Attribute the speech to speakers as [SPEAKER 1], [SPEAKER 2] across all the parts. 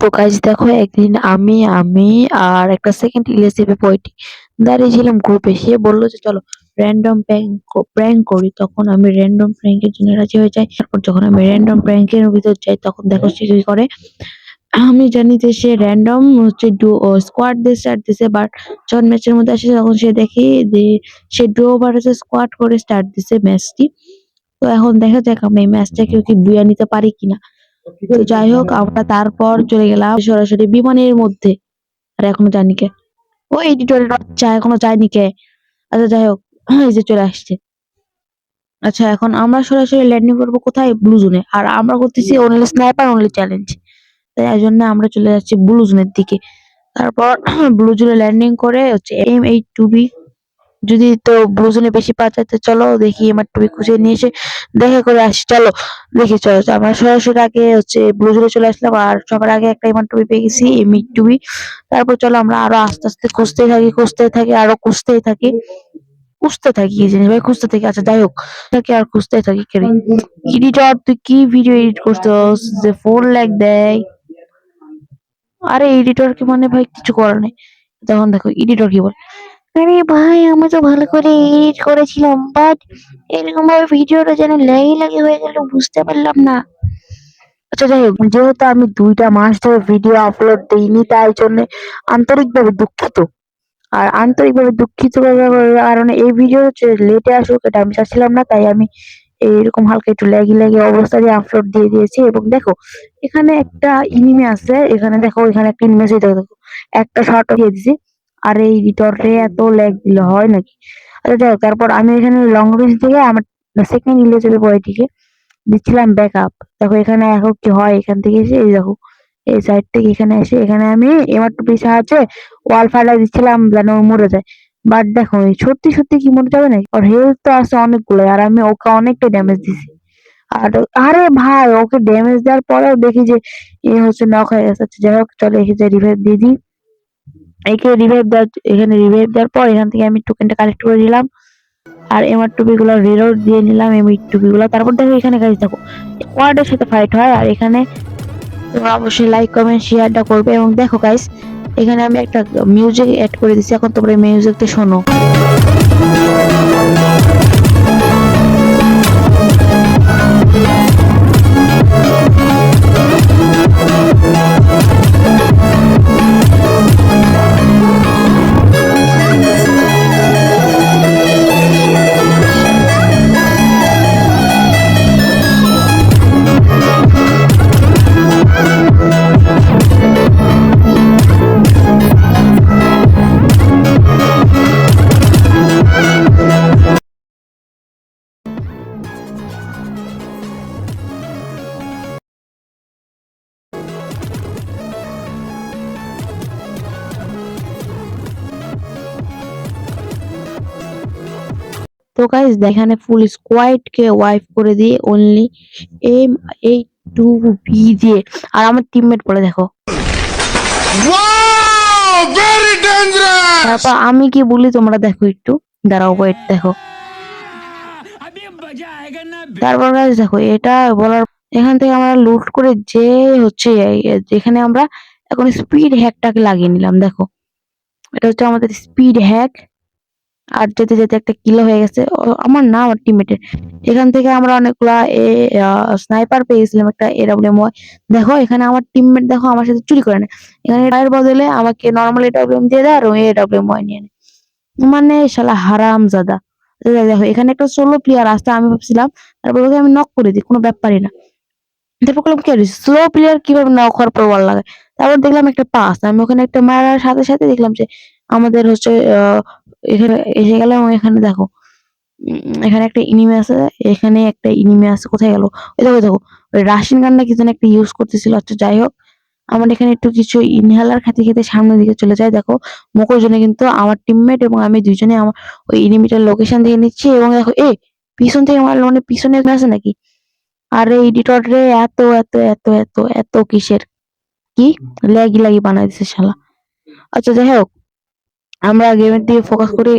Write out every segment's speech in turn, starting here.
[SPEAKER 1] তো গাইজ দেখো একদিন আমি আমি আর একটা সেকেন্ড ইলিয়াসিপে পোয়েটি দাঁড়িয়েছিলাম গ্রুপে সে বলল যে, চলো র্যান্ডম প্র্যাঙ্ক প্র্যাঙ্ক করি। তখন আমি র্যান্ডম প্র্যাঙ্কের জন্য রাজি হয়ে যাই। তারপর যখন আমি র্যান্ডম প্র্যাঙ্কের ভিতর যাই, তখন দেখো সে কি করে? আমি জানি যে সে র্যান্ডম হচ্ছে ডু স্কোয়াড দিয়ে স্টার্ট দিছে বাট যখন ম্যাচের মধ্যে আসে, তখন সে দেখি যে সে ডু ওভার ভার্সেস স্কোয়াড করে স্টার্ট দিছে ম্যাচটি তো এখন দেখা যাক আমি এই ম্যাচটা কেউ কি বুয়া নিতে পারি কিনা। তো যাই হোক আমরা তারপর চলে গেলাম সরাসরি বিমানের মধ্যে। আর এখনও যায়নি কে? ও এডিটরের বাচ্চা এখনও যায়নি কে? আচ্ছা যাই হোক এই যে চলে আসছে। আচ্ছা এখন আমরা সরাসরি ল্যান্ডিং করব কোথায়? ব্লু জোনে আর আমরা করতেছি অনলি স্নাইপার অনলি চ্যালেঞ্জ তাই এই জন্য আমরা চলে যাচ্ছি ব্লু জোনের দিকে। তারপর ব্লু জোনে ল্যান্ডিং করে হচ্ছে এম এইট টু বি যদি তো জোনে বেশি পাওয়া তো চলো দেখি আমার টুবি খুঁজে নিয়ে এসে দেখা করে আসি, চলো। দেখি, চলো আমরা সরাসরি আগে হচ্ছে জোনে চলে আসলাম, আর সবার আগে একটা ইমান টুবি পেয়ে গেছি এম এইট টুবি তারপর চলো আমরা আরও আস্তে আস্তে খুঁজতেই থাকি খুঁজতেই থাকি, আরও খুঁজতেই থাকি। খুঁজতে থাকি কি জিনিস, ভাই, খুঁজতে থাকি। আচ্ছা যাই হোক, থাকি আর খুঁজতেই থাকি কেন এডিটর তুই কি ভিডিও এডিট করছস যে ফোন ল্যাগ দেয়। আরে এডিটর কি মানে ভাই, কিছু করার নেই। তখন দেখো এডিটর কি বলে? আরে ভাই, আমি তো ভালো করে এডিট করেছিলাম বাট এরকম ভাবে ভিডিওটা যেন ল্যাগি ল্যাগি হয়ে গেল, বুঝতে পারলাম না। আচ্ছা যাই হোক, যেহেতু আমি দুইটা মাস ধরে ভিডিও আপলোড দিইনি, তাই জন্য আন্তরিকভাবে দুঃখিত। আর আন্তরিকভাবে দুঃখিত কারণে এই ভিডিও লেটে আসুক, এটা আমি চাচ্ছিলাম না, তাই আমি এইরকম হালকা একটু ল্যাগি ল্যাগি অবস্থা দিয়ে আপলোড দিয়ে দিয়েছি। এবং দেখো, এখানে একটা ইনিমে আছে, এখানে দেখো, এখানে একটা ইনিমি দেখো একটা শর্ট দিয়ে দিছি আর এই রিটরে এত ল্যাগ দিলে হয় নাকি? আচ্ছা যাই তারপর আমি এখানে লং রেঞ্জ থেকে আমার সেকেন্ড ইলেজের বয়টিকে দিচ্ছিলাম ব্যাকআপ দেখো এখানে এখন কি হয় এখান থেকে এসে এই দেখো এই সাইড থেকে এখানে এসে এখানে আমি এমআর টুপির সাহায্যে ওয়াল ফাটা দিচ্ছিলাম যেন মরে যায়। বাট দেখো সত্যি সত্যি কি মরে যাবে নাকি? ওর হেলথ তো আছে অনেকগুলো আর আমি ওকে অনেকটা ড্যামেজ দিছি। আর আরে ভাই ওকে ড্যামেজ দেওয়ার পরেও দেখি যে এ হচ্ছে নক হয়ে গেছে। আচ্ছা, যাই হোক চলে এসে যে রিভাইভ দিয়ে দিই। একে রিভাইভ দেওয়ার, এখানে রিভাইভ দেওয়ার পর এখান থেকে আমি টোকেনটা কালেক্ট করে নিলাম। আর এমআর টুপি গুলো রিলোড দিয়ে নিলাম এমআর টুপি গুলো তারপর দেখো এখানে কাজ দেখো কোয়ার্ডের সাথে ফাইট হয়, আর এখানে তোমরা অবশ্যই লাইক কমেন্ট শেয়ারটা করবে। এবং দেখো গাইস এখানে আমি একটা মিউজিক অ্যাড করে দিচ্ছি এখন তোমরা মিউজিকটা শোনো। তো গাইস এখানে ফুল স্কোয়াড কে ওয়াইপ করে দিয়ে only M eight two B দিয়ে আর আমার টিমমেট বলে দেখো! তারপর আমি কি বলি তোমরা দেখো একটু। দাঁড়াও ওয়েট দেখো। তারপর guys দেখো এটা বলার এখান থেকে আমরা লুট করে যে হচ্ছে যেখানে আমরা এখন স্পিড হ্যাকটাকে লাগিয়ে নিলাম দেখো। এটা হচ্ছে আমাদের স্পিড হ্যাক আর যেতে যেতে একটা কিলো হয়ে গেছে। আমার না আমার টিমমেটের এখান থেকে আমরা অনেকগুলা এ স্নাইপার পেয়ে গেছিলাম একটা এডাব্লিউএম দেখো, এখানে আমার টিমমেট দেখো, আমার সাথে চুরি করে না এখানে এর বদলে আমাকে নর্মাল এডাব্লিউএম দিয়ে দেয় আর ওই এডাব্লিউএম নিয়ে নেয়। মানে শালা হারাম জাদা দেখো, এখানে একটা সোলো প্লেয়ার আসতে আমি ভাবছিলাম তারপর ওকে আমি নক করে দিই, কোনো ব্যাপারই না। তারপর বললাম, কি স্লো প্লেয়ার কীভাবে নক হওয়ার পর বল লাগে? তারপর দেখলাম একটা পাস। আমি ওখানে একটা মারার সাথে সাথে দেখলাম যে আমাদের হচ্ছে এখানে এসে গেলাম এখানে দেখো এখানে একটা ইনিমে আছে, এখানে একটা ইনিমে আছে, কোথায় গেল? ওই দেখো দেখো, ওই রাশিয়ান গান না কি যেন একটা ইউজ করতেছিল আচ্ছা যাই হোক, আমার এখানে একটু কিছু ইনহেলার খেতে খেতে সামনের দিকে চলে যায়, দেখো মোকোর জন্য কিন্তু আমার টিমমেট এবং আমি দুজনে আমার ওই ইনিমিটার লোকেশন দিয়ে নিচ্ছি এবং দেখো, এ, পিছন থেকে আমার মানে পিছনে আছে নাকি? আর এই এডিটর রে, এত এত এত এত এত কিসের? কি? ল্যাগি লাগি বানাই দিছে শালা। আচ্ছা যাই হোক আমরা গেমের দিকে ফোকাস করি।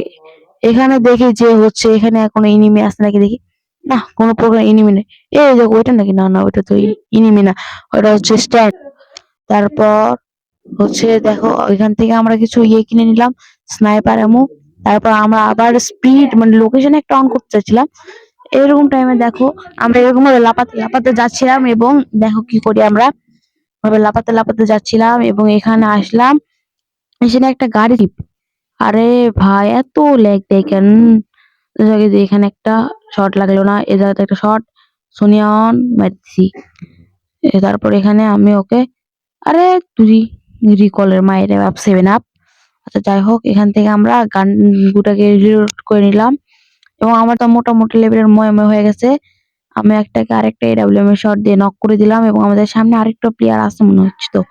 [SPEAKER 1] এখানে দেখি যে হচ্ছে এখানে কোনো ইনিমি আছে নাকি দেখি? না, কোনো প্রকার ইনিমি নেই। এই দেখো ওইটা নাকি? না না, ওইটা তো ইনিমি না। ওটা হচ্ছে স্ট্যান্ড তারপর হচ্ছে দেখো, ওইখান থেকে আমরা কিছু ইয়ে কিনে নিলাম স্নাইপার এমো তারপর আমরা আবার স্পিড মানে লোকেশন একটা অন করতে চাচ্ছিলাম। এরকম টাইমে দেখো, আমরা এরকম ভাবে লাপাতে লাপাতে যাচ্ছিলাম এবং দেখো কি করি আমরা? ভাবে লাপাতে লাপাতে যাচ্ছিলাম এবং এখানে আসলাম। এখানে একটা গাড়ি। আরে ভাই, এত ল্যাগ দেখেন এখানে একটা শর্ট লাগল না, এ জায়গাতে একটা শর্ট সোনিয়ন মারছি। এ তারপর এখানে আমি ওকে, আরে তুই রিকলের মায়ের আপ সেভেন আপ আচ্ছা যাই হোক, এখান থেকে আমরা গান গুটাকে রিলোড করে নিলাম। এবং আমার তো মোটামুটি লেভেলের ময়ময় হয়ে গেছে। আমি একটাকে আরেকটা এডাব্লিউএম এর শট দিয়ে নক করে দিলাম এবং আমাদের সামনে আরেকটা প্লেয়ার আছে মনে হচ্ছে তো।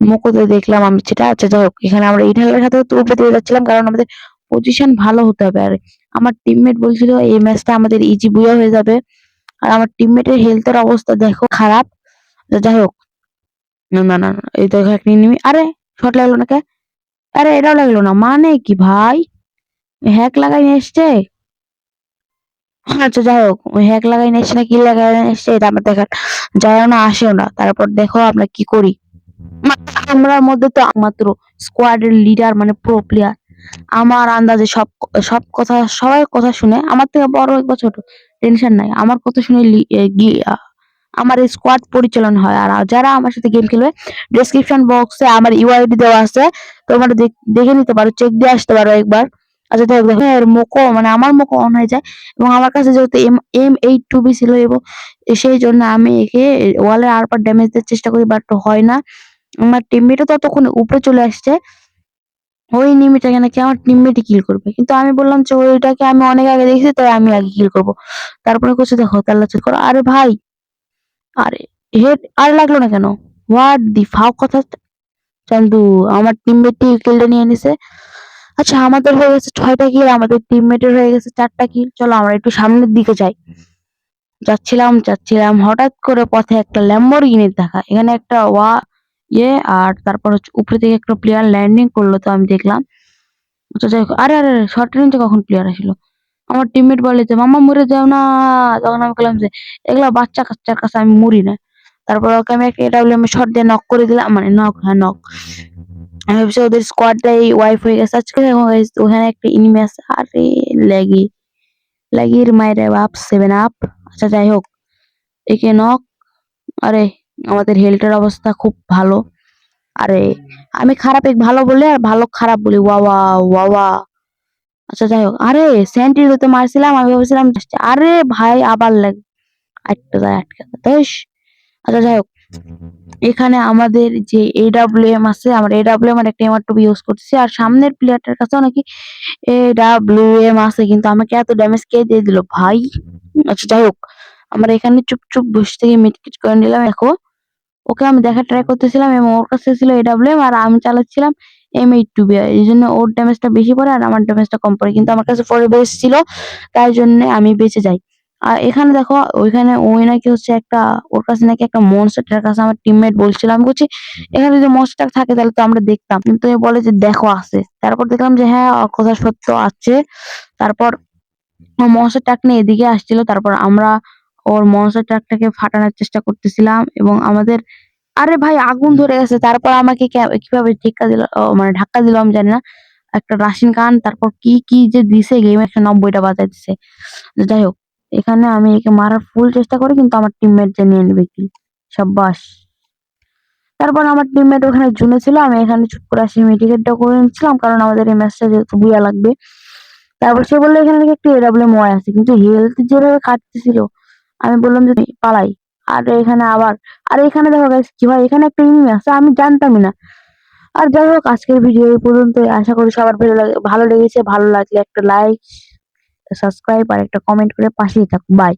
[SPEAKER 1] মোকোতে দেখলাম আমি সেটা আচ্ছা যাই হোক, এখানে আমরা ইটালের সাথে তো উপরে দিয়ে যাচ্ছিলাম, কারণ আমাদের পজিশন ভালো হতে হবে। আর আমার টিমমেট বলছিল, এই ম্যাচটা আমাদের ইজি বুয়া হয়ে যাবে। আর আমার টিমমেটের হেলথের অবস্থা দেখো খারাপ। যাই হোক, না না এই দেখো একটা enemy আরে শট লাগল না কে আরে, এটাও লাগল না মানে কি ভাই? হ্যাক লাগাই নিয়ে এসছে? আচ্ছা যাই হোক হ্যাক লাগাই নিয়ে এসছে না কি লাগাই নিয়ে এসছে, এটা আমার দেখার যায়ও না, আসেও না। তারপর দেখো আমরা কি করি। আমরার মধ্যে তো মাত্র স্কোয়াডের লিডার মানে প্রো প্লেয়ার আমার আন্দাজে সব সব কথা, সবাই কথা শুনে, আমার থেকে বড় হোক বা ছোট টেনশন নাই। আমার কথা শুনে আমার স্কোয়াড পরিচালনা হয়। আর যারা আমার সাথে গেম খেলবে ডেসক্রিপশন বক্সে আমার ইউআইডি দেওয়া আছে। তোমরা দেখ- নিতে পারো চেক দিয়ে আসতে পারো একবার। আচ্ছা দেখো দেখো এর মোকো মানে আমার মোকো অন হয়ে যায়। এবং আমার কাছে যেহেতু M M eight two B ছিল, এবং সেই জন্য আমি একে ওয়ালে আর পার ড্যামেজ দেওয়ার চেষ্টা করি বাট হয় না। আমার টিমমেটও ততক্ষণ উপরে চলে আসছে। ওই নিমিটাকে নাকি আমার টিমমেটই কিল করবে। কিন্তু আমি বললাম যে, ওইটাকে আমি অনেক আগে দেখছি, তাই আমি আগে কিল করব। তারপরে কিছু দেখো তাল্লা চেক করো। আরে ভাই, আরে হেড আর লাগল না কেন? হোয়াট দি ফাও কথা চান্দু আমার টিমমেটই কিলটা নিয়ে নিছে। আচ্ছা আমাদের হয়ে গেছে ছয়টা কিল আমাদের টিমমেটের হয়ে গেছে চারটা কিল চলো, আমরা একটু সামনের দিকে যাই। যাচ্ছিলাম যাচ্ছিলাম। হঠাৎ করে পথে একটা ল্যাম্বরগিনি দেখা। এখানে একটা ওয়া ইয়ে আর তারপর হচ্ছে উপরে থেকে একটা প্লেয়ার ল্যান্ডিং করল তো আমি দেখলাম। তো যাই হোক, আরে আরে শর্ট রেঞ্জে কখন প্লেয়ার আসলো? আমার টিমমেট বলে যে মামা মরে যাও না। তখন আমি বললাম যে, এগুলা বাচ্চা কাচ্চার কাছে আমি মরি না। তারপর ওকে আমি একটা এডাব্লিউ এম শর্ট দিয়ে নক করে দিলাম মানে নক হ্যাঁ নক আমি ভাবছি, ওদের স্কোয়াডটাই ওয়াইফ হয়ে গেছে। আজকে ওখানে একটা ইনিমি আছে। আরে ল্যাগি ল্যাগির মায়ের আপ সেভেন আপ আচ্ছা যাই হোক, একে নক আরে আমাদের হেলথের অবস্থা খুব ভালো। আরে, আমি খারাপ এক ভালো বলে আর ভালো খারাপ বলি। ওয়াওয়া ওয়াওয়া আচ্ছা যাই হোক। আরে সেন্টির হতে মারছিলাম, আমি ভেবেছিলাম আরে ভাই, আবার লাগে। আটকে যায় আটকে যায় আচ্ছা যাই হোক। এখানে আমাদের যে এডাব্লিউএম আছে, আমরা এডাব্লিউএম আর একটা এমআর ইউজ করতেছি। আর সামনের প্লেয়ারটার কাছেও নাকি এডাব্লিউএম আছে, কিন্তু আমাকে এত ড্যামেজ কে দিয়ে দিল, ভাই? আচ্ছা যাই হোক। আমরা এখানে চুপ চুপ বসে থেকে মিটকিট করে নিলাম, দেখো। ওকে আমি দেখা ট্রাই করতেছিলাম এবং ওর কাছে ছিল এডাব্লিউএম আর আমি চালাচ্ছিলাম এম এইট টু বি এই জন্য ওর ড্যামেজটা বেশি পড়ে আর আমার ড্যামেজটা কম পড়ে। কিন্তু আমার কাছে পরে বেশ ছিল, তাই জন্য আমি বেঁচে যাই। আর এখানে দেখো, ওইখানে ওই নাকি হচ্ছে একটা, ওর কাছে নাকি একটা মনস্টার কাছে আমার টিমমেট বলছিল, আমি বলছি, এখানে যদি মনস্টার থাকে তাহলে তো আমরা দেখতাম। কিন্তু এ বলে যে, দেখো, আছে। তারপর দেখলাম যে হ্যাঁ কথা সত্য আছে। তারপর মনস্টার ট্রাক নিয়ে এদিকে আসছিল, তারপর আমরা ওর মনস্টার ট্রাকটাকে ফাটানোর চেষ্টা করতেছিলাম এবং আমাদের আরে ভাই আগুন ধরে গেছে। তারপর আমাকে কীভাবে ধাক্কা দিল মানে ধাক্কা দিল আমি জানি না। একটা রাশিন কান তারপর কি কি যে দিছে গেম একশো নব্বইটা বাজাই দিছে যাই হোক এখানে আমি একে মারার ফুল চেষ্টা করি কিন্তু আমার টিমমেট যে নিয়ে নেবে কি? সাব্বাস। তারপর আমার টিমমেট ওখানে জুনে ছিল আমি এখানে চুপ করে আসি মেডিকেটটা করে নিচ্ছিলাম কারণ আমাদের এই ম্যাচটা যেহেতু বুয়া লাগবে। তারপর সে বলল এখানে নাকি একটা এডাব্লিউ ওয়াই আছে কিন্তু হেলথ যেভাবে কাটতেছিল আমি বললাম যে পালাই। আর এখানে আবার, আর এখানে দেখো গাইস কি হয়, এখানে একটা এনিমি আছে, আমি জানতামই না। আর যাই হোক, আজকের ভিডিও এই পর্যন্ত আশা করি সবার ভালো লাগে ভালো লেগেছে। ভালো লাগলে একটা লাইক সাবস্ক্রাইব আর একটা কমেন্ট করে পাশেই থাকুন বাই